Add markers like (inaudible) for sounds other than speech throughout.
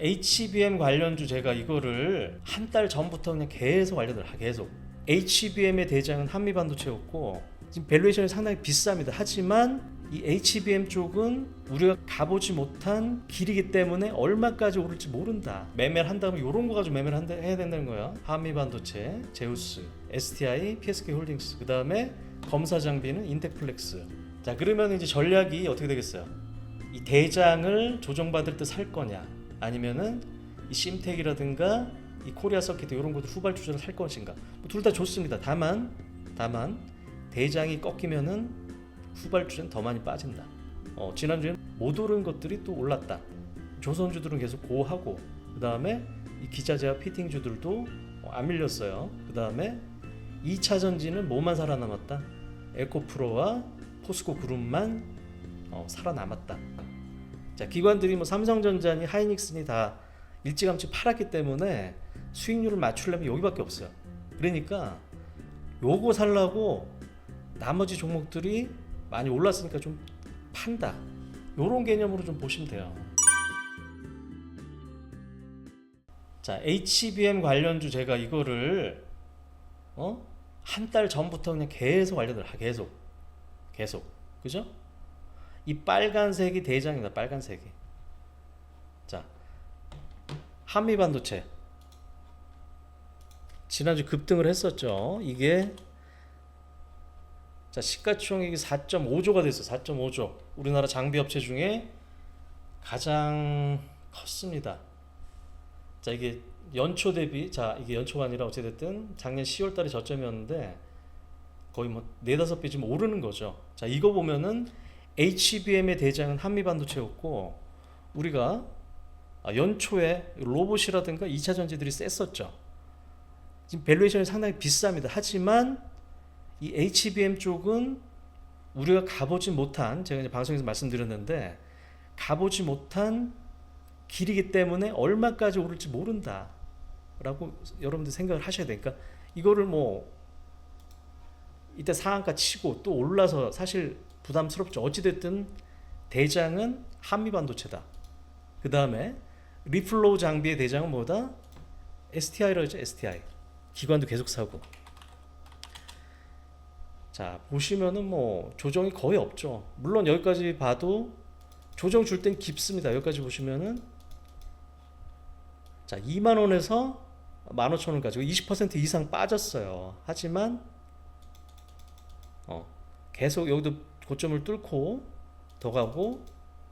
HBM 관련주 제가 이거를 한 달 전부터 그냥 계속 알려드려 계속 HBM의 대장은 한미반도체였고 지금 밸류에이션이 상당히 비쌉니다. 하지만 이 HBM 쪽은 우리가 가보지 못한 길이기 때문에 얼마까지 오를지 모른다. 매매를 한다면 이런 거 가지고 매매를 한다, 해야 된다는 거야. 한미반도체, 제우스, STI, PSK 홀딩스. 그 다음에 검사 장비는 인텍플렉스. 자 그러면 이제 전략이 어떻게 되겠어요? 이 대장을 조정받을 때 살 거냐, 아니면은 이 심텍이라든가 이 코리아 서킷 이런 것들 후발주자를 살 것인가? 뭐 둘다 좋습니다. 다만 다만 대장이 꺾이면은 후발주는 더 많이 빠진다. 어, 지난주에는 못 오른 것들이 또 올랐다. 조선주들은 계속 고하고 그 다음에 이 기자재와 피팅주들도 어, 안 밀렸어요. 그 다음에 2차 전지는 뭐만 살아남았다. 에코프로와 포스코 그룹만 어, 살아남았다. 자 기관들이 뭐 삼성전자니 하이닉스니 다 일찌감치 팔았기 때문에 수익률을 맞추려면 여기밖에 없어요. 그러니까 요거 살라고 나머지 종목들이 많이 올랐으니까 좀 판다. 요런 개념으로 좀 보시면 돼요. 자, HBM 관련주 제가 이거를 어? 한 달 전부터 그냥 계속 알려드려. 계속. 계속. 그죠? 이 빨간색이 대장이다. 빨간색이. 자. 한미 반도체. 지난주 급등을 했었죠. 이게 자, 시가총액이 4.5조가 됐어. 4.5조. 우리나라 장비 업체 중에 가장 컸습니다. 자, 이게 연초 대비 자, 이게 연초가 아니라 어찌 됐든 작년 10월 달에 저점이었는데 거의 뭐 네다섯 배 지금 오르는 거죠. 자, 이거 보면은 HBM의 대장은 한미 반도체였고 우리가 아, 연초에 로봇이라든가 2차 전지들이 셌었죠. 지금 밸류에이션이 상당히 비쌉니다. 하지만 이 HBM 쪽은 우리가 가보지 못한 제가 이제 방송에서 말씀드렸는데 가보지 못한 길이기 때문에 얼마까지 오를지 모른다라고 여러분들 생각을 하셔야 되니까 이거를 뭐 이때 상한가 치고 또 올라서 사실 부담스럽죠. 어찌됐든 대장은 한미 반도체다. 그 다음에 리플로우 장비의 대장은 뭐다? STI라고 했죠. STI. 기관도 계속 사고. 자 보시면은 뭐 조정이 거의 없죠. 물론 여기까지 봐도 조정 줄 땐 깊습니다. 여기까지 보시면은 자 2만 원에서 15,000원까지 20% 이상 빠졌어요. 하지만 어 계속 여기도 고점을 뚫고 더 가고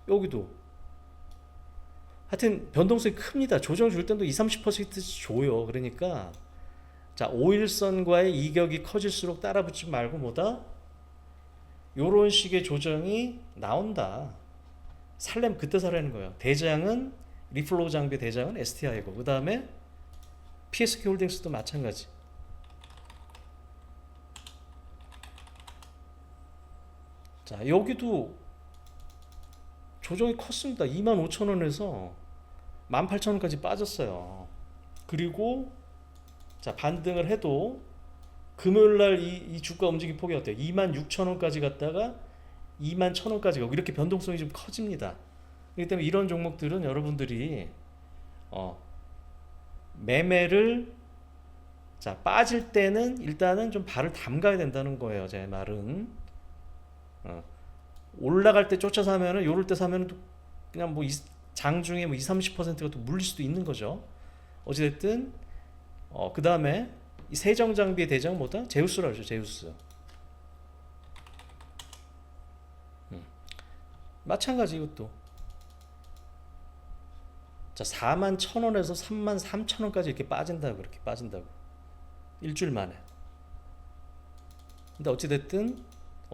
여기도 하여튼 변동성이 큽니다. 조정 줄 때도 20, 30%씩 줘요. 그러니까 자, 5일선과의 이격이 커질수록 따라붙지 말고 뭐다? 요런 식의 조정이 나온다. 살렘 그때 사라는 거예요. 대장은 리플로우 장비 대장은 STI고 그 다음에 PSK 홀딩스도 마찬가지. 자 여기도 조정이 컸습니다. 25,000원에서 18,000원까지 빠졌어요. 그리고 자 반등을 해도 금요일 날 이 이 주가 움직임 폭이 어때요? 2만 6천 원까지 갔다가 2만 1천 원까지 가고 이렇게 변동성이 좀 커집니다. 그렇기 때문에 이런 종목들은 여러분들이 어 매매를 자 빠질 때는 일단은 좀 발을 담가야 된다는 거예요. 제 말은 어, 올라갈 때 쫓아 사면은 요럴 때 사면은 또 그냥 뭐 장중에 뭐 2, 30%가 또 물릴 수도 있는 거죠. 어찌 됐든 어, 그 다음에 이 세정 장비의 대장은 뭐다? 제우스라고 하죠. 제우스. 음. 마찬가지 이것도. 자, 4만 1,000원에서 3만 3,000원까지 이렇게 빠진다고 그렇게 빠진다고. 일주일 만에. 근데 어찌 됐든 어,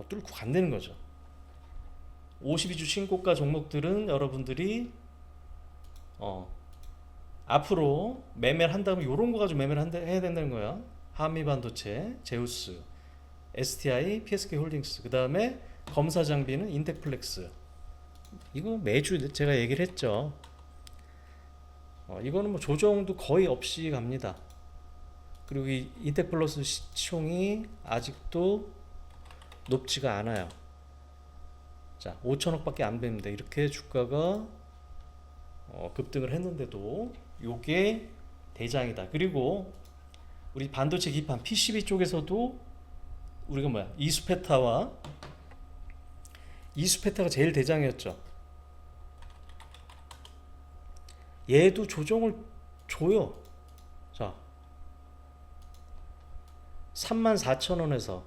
뚫고 간다는 거죠. 52주 신고가 종목들은 여러분들이 어, 앞으로 매매를 한다면 이런 거 가지고 매매를 한다, 해야 된다는 거야. 한미 반도체, 제우스, STI, PSK 홀딩스. 그 다음에 검사 장비는 인텍플렉스. 이거 매주 제가 얘기를 했죠. 어, 이거는 뭐 조정도 거의 없이 갑니다. 그리고 이 인텍플러스 시총이 아직도 높지가 않아요. 자, 5천억밖에 안 됩니다. 이렇게 주가가 어, 급등을 했는데도 요게 대장이다. 그리고 우리 반도체 기판 PCB 쪽에서도 우리가 뭐야 이수페타와 이수페타가 제일 대장이었죠. 얘도 조정을 줘요. 자, 34,000원에서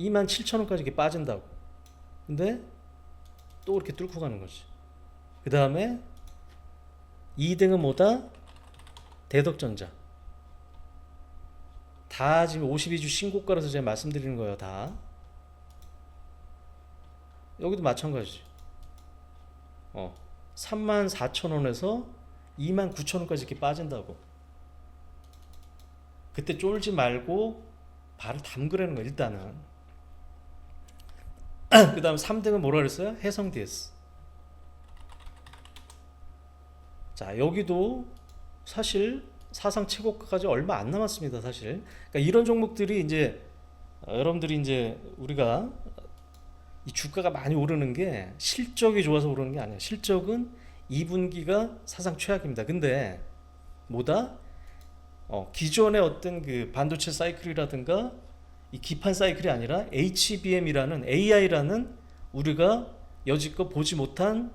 27,000원까지 이렇게 빠진다고. 근데 또 이렇게 뚫고 가는 거지. 그 다음에 2등은 뭐다? 대덕전자. 다 지금 52주 신고가라서 제가 말씀드리는 거예요, 다. 여기도 마찬가지. 어, 34,000원에서 29,000원까지 이렇게 빠진다고. 그때 쫄지 말고 발을 담그라는 거야, 일단은. 그 다음 3등은 뭐라 그랬어요? 해성 DS. 자, 여기도 사실 사상 최고가까지 얼마 안 남았습니다, 사실. 그러니까 이런 종목들이 이제 어, 여러분들이 이제 우리가 이 주가가 많이 오르는 게 실적이 좋아서 오르는 게 아니에요. 실적은 2분기가 사상 최악입니다. 근데 뭐다? 어, 기존의 어떤 그 반도체 사이클이라든가 이 기판 사이클이 아니라 HBM이라는 AI라는 우리가 여지껏 보지 못한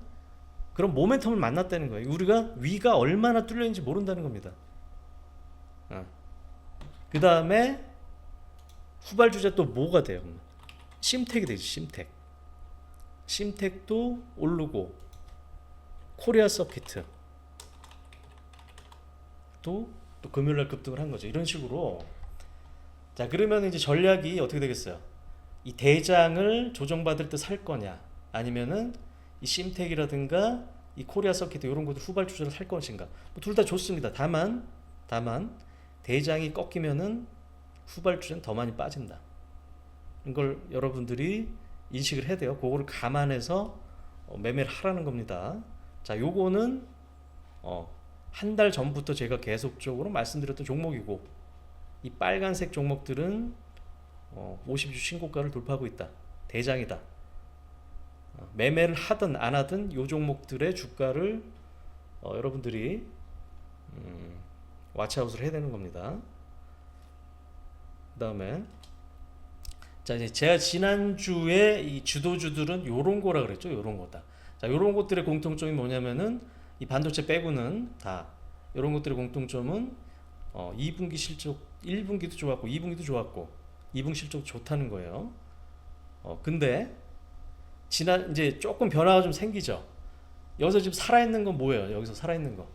그런 모멘텀을 만났다는 거예요. 우리가 위가 얼마나 뚫려 있는지 모른다는 겁니다. 어. 그 다음에 후발주자 또 뭐가 돼요? 심텍이 되지 심텍. 심텍도 오르고 코리아 서키트 또, 또 금요일날 급등을 한 거죠. 이런 식으로 자 그러면 이제 전략이 어떻게 되겠어요? 이 대장을 조정받을 때 살 거냐 아니면은 이 심텍이라든가 이 코리아 서키트 이런 것들 후발 주자를 살 것인가 뭐 둘 다 좋습니다. 다만 다만 대장이 꺾이면은 후발 주자는 더 많이 빠진다. 이걸 여러분들이 인식을 해야 돼요. 그거를 감안해서 어, 매매를 하라는 겁니다. 자, 요거는 어, 한 달 전부터 제가 계속적으로 말씀드렸던 종목이고 이 빨간색 종목들은 어, 50주 신고가를 돌파하고 있다. 대장이다. 어, 매매를 하든 안 하든 요 종목들의 주가를 어, 여러분들이 음, 와치아웃을 해야 되는 겁니다. 그 다음에 자 이제 제가 지난 주에 이 주도주들은 요런 거라 그랬죠. 요런 거다. 자 요런 것들의 공통점이 뭐냐면은 이 반도체 빼고는 다 요런 것들의 공통점은 어 2분기 실적 1분기도 좋았고 2분기도 좋았고 2분기 실적 좋다는 거예요. 어 근데 지난 이제 조금 변화가 좀 생기죠. 여기서 지금 살아있는 건 뭐예요? 여기서 살아있는 거.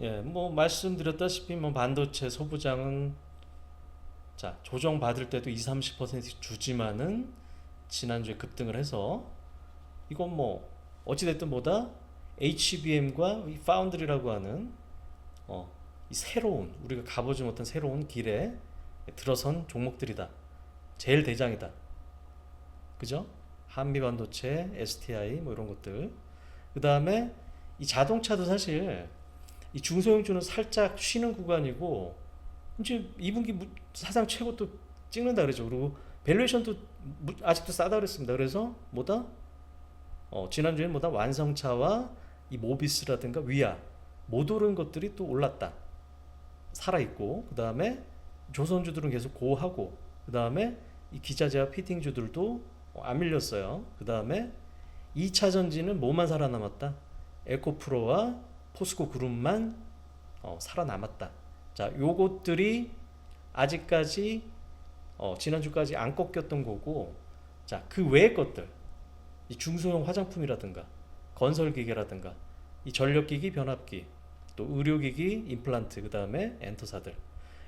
예, 뭐 말씀드렸다시피 뭐 반도체 소부장은 자 조정 받을 때도 2, 30% 주지만은 지난주에 급등을 해서 이건 뭐 어찌 됐든 뭐다 HBM과 이 파운드리라고 하는 어, 이 새로운 우리가 가보지 못한 새로운 길에 들어선 종목들이다. 제일 대장이다. 그죠? 한미 반도체, STI 뭐 이런 것들. 그 다음에 이 자동차도 사실 이 중소형주는 살짝 쉬는 구간이고 이제 2분기 무- 사상 최고 또 찍는다 그러죠. 그리고 밸류에이션도 무- 아직도 싸다 그랬습니다. 그래서 뭐다? 어, 지난주에는 뭐다? 완성차와 이 모비스라든가 위아 못 오른 것들이 또 올랐다. 살아 있고 그 다음에 조선주들은 계속 고하고 그 다음에 이 기자재와 피팅주들도 어, 안 밀렸어요. 그 다음에 2차 전지는 뭐만 살아남았다? 에코프로와 포스코 그룹만 어, 살아남았다. 자, 요것들이 아직까지 어, 지난주까지 안 꺾였던 거고, 자, 그 외의 것들, 이 중소형 화장품이라든가, 건설기계라든가, 이 전력기기, 변압기, 또 의료기기, 임플란트, 그 다음에 엔터사들,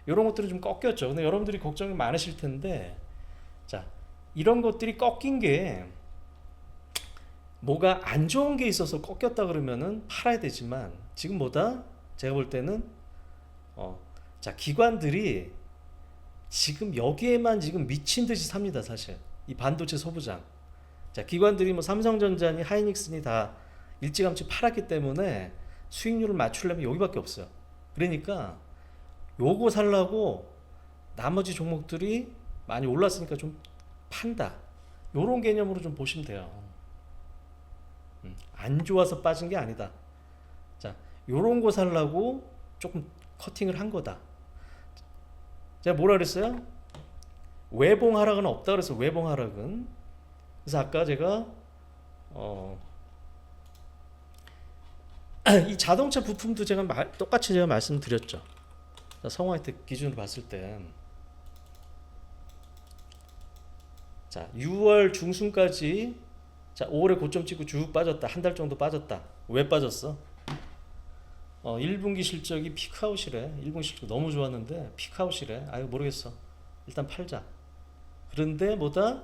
이런 것들은 좀 꺾였죠. 근데 여러분들이 걱정이 많으실 텐데, 자, 이런 것들이 꺾인 게 뭐가 안 좋은 게 있어서 꺾였다 그러면은 팔아야 되지만 지금 뭐다? 제가 볼 때는 어, 자 기관들이 지금 여기에만 지금 미친 듯이 삽니다 사실 이 반도체 소부장 자 기관들이 뭐 삼성전자니 하이닉스니 다 일찌감치 팔았기 때문에 수익률을 맞추려면 여기밖에 없어요. 그러니까 요거 살라고 나머지 종목들이 많이 올랐으니까 좀 판다. 요런 개념으로 좀 보시면 돼요. 음, 안 좋아서 빠진 게 아니다. 요런 거 살라고 조금 커팅을 한 거다. 제가 뭐라 그랬어요? 외봉 하락은 없다 그래서 외봉 하락은. 그래서 아까 제가 어, 이 자동차 부품도 제가 말- 똑같이 제가 말씀드렸죠. 자, 성화이트 기준으로 봤을 때 자, 6월 중순까지 자, 5월에 고점 찍고 쭉 빠졌다. 한 달 정도 빠졌다. 왜 빠졌어? 어, 1분기 실적이 피크아웃이래. 1분기 실적 너무 좋았는데 피크아웃이래. 아유 모르겠어. 일단 팔자. 그런데 뭐다?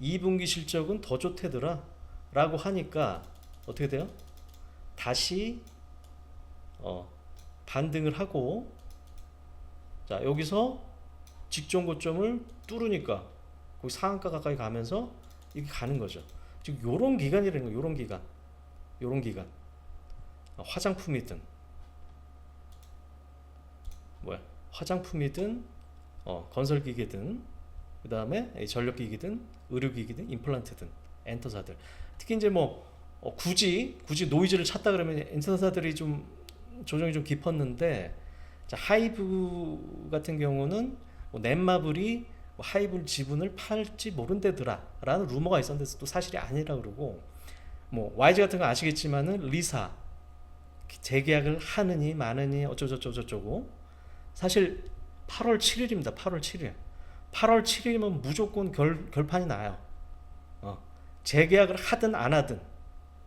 2분기 실적은 더 좋대더라. 라고 하니까 어떻게 돼요? 다시 어, 반등을 하고 자 여기서 직전 고점을 뚫으니까 거기 상한가 가까이 가면서 이게 가는 거죠. 지금 요런 기간이라는 거예요. 요런 기간. 요런 기간. 어, 화장품이든 뭐야? 화장품이든 어, 건설기계든 그 다음에 전력기기든 의료기기든 임플란트든 엔터사들 특히 이제 뭐 어, 굳이 굳이 노이즈를 찾다 그러면 엔터사들이 좀 조정이 좀 깊었는데 자, 하이브 같은 경우는 뭐 넷마블이 뭐 하이브 지분을 팔지 모른대더라라는 루머가 있었는데 또 사실이 아니라 그러고 뭐 YG 같은 거 아시겠지만은 리사 재계약을 하느니 마느니 어쩌고저쩌고 사실 8월 7일입니다. 8월 7일. 8월 7일이면 무조건 결, 결판이 나요. 어. 재계약을 하든 안 하든.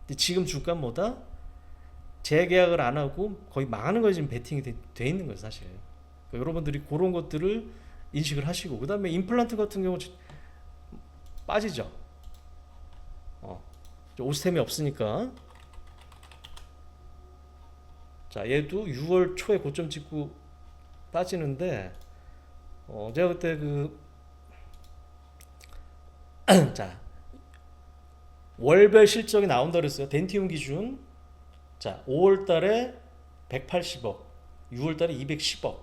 근데 지금 주가 뭐다? 재계약을 안 하고 거의 망하는 거에 지금 베팅이 돼, 돼 있는 거예요, 사실. 그러니까 여러분들이 그런 것들을 인식을 하시고 그 다음에 임플란트 같은 경우 지- 빠지죠. 어. 오스템이 없으니까. 자, 얘도 6월 초에 고점 찍고 빠지는데 어, 제가 그때 그 (clears throat) 자, 월별 실적이 나온다 그랬어요. 덴티움 기준. 자, 5월 달에 180억, 6월 달에 210억.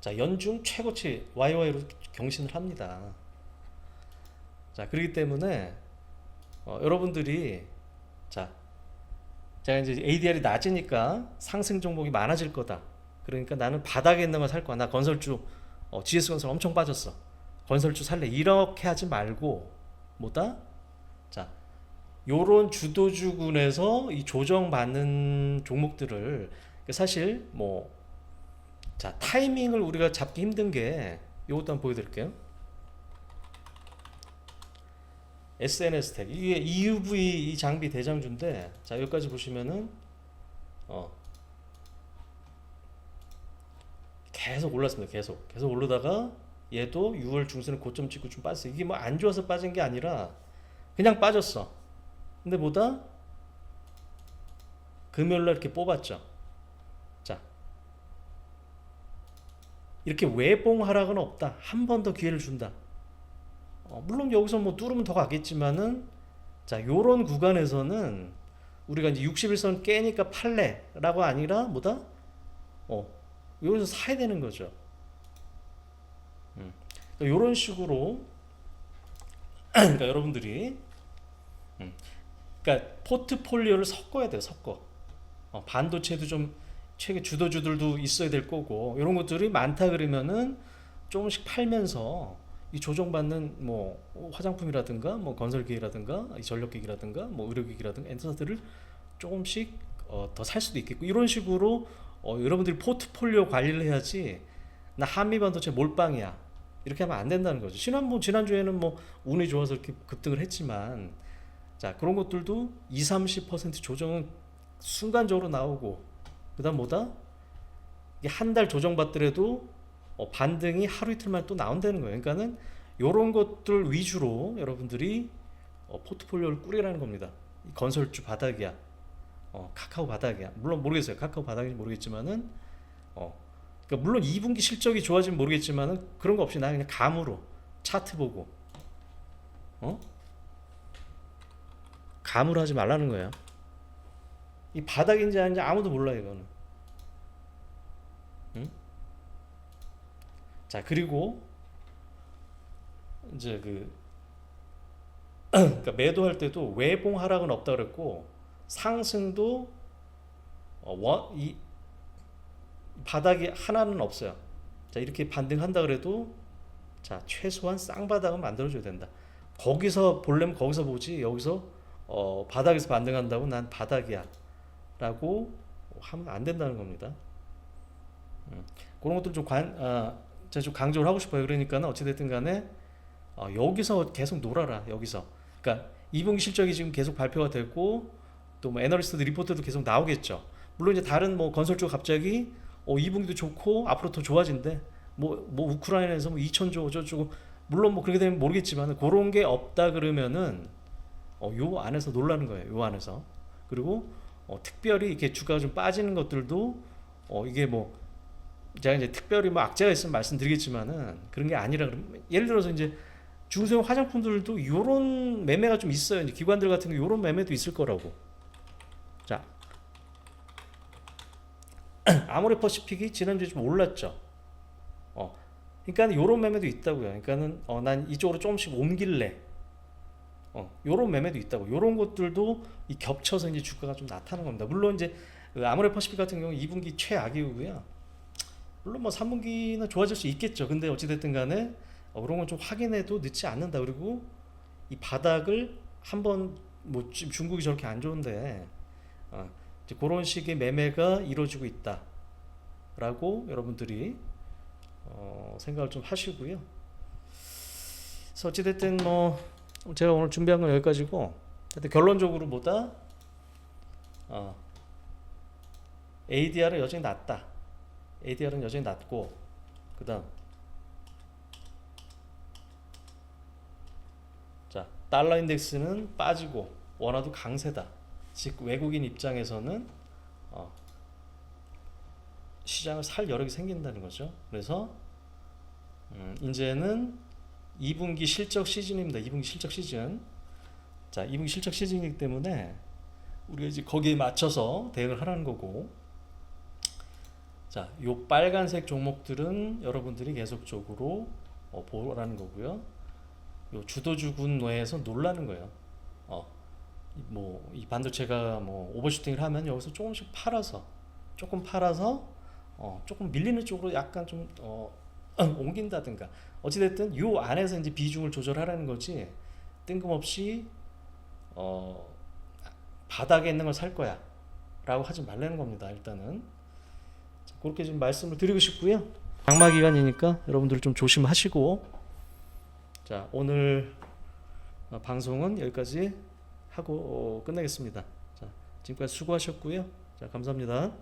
자, 연중 최고치 YY로 경신을 합니다. 자, 그렇기 때문에 어, 여러분들이 자, 제가 이제 ADR이 낮으니까 상승 종목이 많아질 거다. 그러니까 나는 바닥에 있는 거살 거야. 나 건설주 어, GS 건설 엄청 빠졌어. 건설주 살래. 이렇게 하지 말고 뭐다? 자, 요런 주도주군에서 이 조정받는 종목들을 사실 뭐 자, 타이밍을 우리가 잡기 힘든 게 요것도 한번 보여드릴게요. SNS 텍 이게 EUV 이 장비 대장주인데 자 여기까지 보시면은 어 계속 올랐습니다 계속. 계속 오르다가 얘도 6월 중순에 고점 찍고 좀 빠졌어 이게 뭐 안 좋아서 빠진 게 아니라 그냥 빠졌어 근데 뭐다 금요일날 이렇게 뽑았죠 자 이렇게 외봉 하락은 없다 한 번 더 기회를 준다 어, 물론 여기서 뭐 뚫으면 더 가겠지만은 자 요런 구간에서는 우리가 이제 61선 깨니까 팔래라고 아니라 뭐다 어 여기서 사야 되는 거죠. 음. 요런 식으로 (clears throat) 그러니까 여러분들이 음. 그러니까 포트폴리오를 섞어야 돼요. 섞어 어, 반도체도 좀 최근 주도주들도 있어야 될 거고 이런 것들이 많다 그러면은 조금씩 팔면서 이 조정받는 뭐 화장품이라든가 뭐 건설기기라든가 이 전력기기라든가 뭐 의료기기라든가 엔터사들을 조금씩 어, 더 살 수도 있겠고 이런 식으로 어, 여러분들이 포트폴리오 관리를 해야지 나 한미반도체 몰빵이야 이렇게 하면 안 된다는 거죠. 지난 뭐 지난주에는 뭐 운이 좋아서 이렇게 급등을 했지만 자 그런 것들도 2, 30% 조정은 순간적으로 나오고 그다음 뭐다 한 달 조정 받더라도 어, 반등이 하루 이틀만 또 나온다는 거예요. 그러니까는 이런 것들 위주로 여러분들이 어, 포트폴리오를 꾸리라는 겁니다. 이 건설주 바닥이야. 어, 카카오 바닥이야. 물론 모르겠어요. 카카오 바닥인지 모르겠지만은 어, 그러니까 물론 2분기 실적이 좋아지면 모르겠지만은 그런 거 없이 나 그냥 감으로 차트 보고 어? 감으로 하지 말라는 거예요. 이 바닥인지 아닌지 아무도 몰라 이거는. 응? 자 그리고 이제 그 (clears throat) 그러니까 매도할 때도 외봉 하락은 없다 그랬고 상승도 어, 원, 이 바닥이 하나는 없어요. 자 이렇게 반등한다 그래도 자 최소한 쌍바닥은 만들어줘야 된다. 거기서 볼려면 거기서 보지 여기서 어, 바닥에서 반등한다고 난 바닥이야 라고 하면 안 된다는 겁니다. 음, 그런 것들 좀 관, 아, 제가 좀 강조를 하고 싶어요. 그러니까는 어찌됐든 간에 어, 여기서 계속 놀아라. 여기서. 그러니까 2분기 실적이 지금 계속 발표가 됐고 또 뭐 애널리스트 리포트도 계속 나오겠죠. 물론 이제 다른 뭐 건설 쪽 갑자기 어 2분기도 좋고 앞으로 더 좋아진대. 뭐 뭐 우크라이나에서 뭐 2천조 어쩌고 물론 뭐 그렇게 되면 모르겠지만 그런 게 없다 그러면은 어, 요 안에서 놀라는 거예요. 요 안에서. 그리고 어, 특별히 이렇게 주가가 좀 빠지는 것들도 어, 이게 뭐 제가 이제 특별히 뭐 악재가 있으면 말씀드리겠지만은 그런 게 아니라 그러면 예를 들어서 이제 중소형 화장품들도 요런 매매가 좀 있어요. 이제 기관들 같은 경우 요런 매매도 있을 거라고. 자. (clears throat) 아모레 퍼시픽이 지난주에 좀 올랐죠. 어. 그러니까 요런 매매도 있다고요. 그러니까는 어, 난 이쪽으로 조금씩 옮길래. 어, 요런 매매도 있다고. 요런 것들도 이 겹쳐서 이제 주가가 좀 나타나는 겁니다. 물론 이제 그 아모레 퍼시픽 같은 경우 2분기 최악이고요. 물론 뭐 3분기는 좋아질 수 있겠죠. 근데 어찌 됐든 간에 어, 그런 건 좀 확인해도 늦지 않는다. 그리고 이 바닥을 한번 뭐 중국이 저렇게 안 좋은데 어, 이제 그런 식의 매매가 이루어지고 있다 라고 여러분들이 어, 생각을 좀 하시고요. 그래서 어찌됐든 뭐 제가 오늘 준비한 건 여기까지고 결론적으로 보다 어, ADR은 여전히 낮다. ADR은 여전히 낮고 그 다음 자 달러 인덱스는 빠지고 원화도 강세다. 즉 외국인 입장에서는 어, 시장을 살 여력이 생긴다는 거죠. 그래서 음, 이제는 2분기 실적 시즌입니다. 2분기 실적 시즌. 자, 2분기 실적 시즌이기 때문에 우리가 이제 거기에 맞춰서 대응을 하라는 거고. 자, 요 빨간색 종목들은 여러분들이 계속적으로 어, 보라는 거고요. 요 주도주군 내에서 놀라는 거예요. 어, 뭐 이 반도체가 뭐 오버슈팅을 하면 여기서 조금씩 팔아서 조금 팔아서 어, 조금 밀리는 쪽으로 약간 좀 어, 옮긴다든가. 어찌됐든 요 안에서 이제 비중을 조절하라는 거지. 뜬금없이 어, 바닥에 있는 걸 살 거야. 라고 하지 말라는 겁니다 일단은. 자, 그렇게 좀 말씀을 드리고 싶고요. 장마 기간이니까 여러분들 좀 조심하시고. 자 오늘 어, 방송은 여기까지 하고 어, 끝내겠습니다. 자 지금까지 수고하셨고요. 자 감사합니다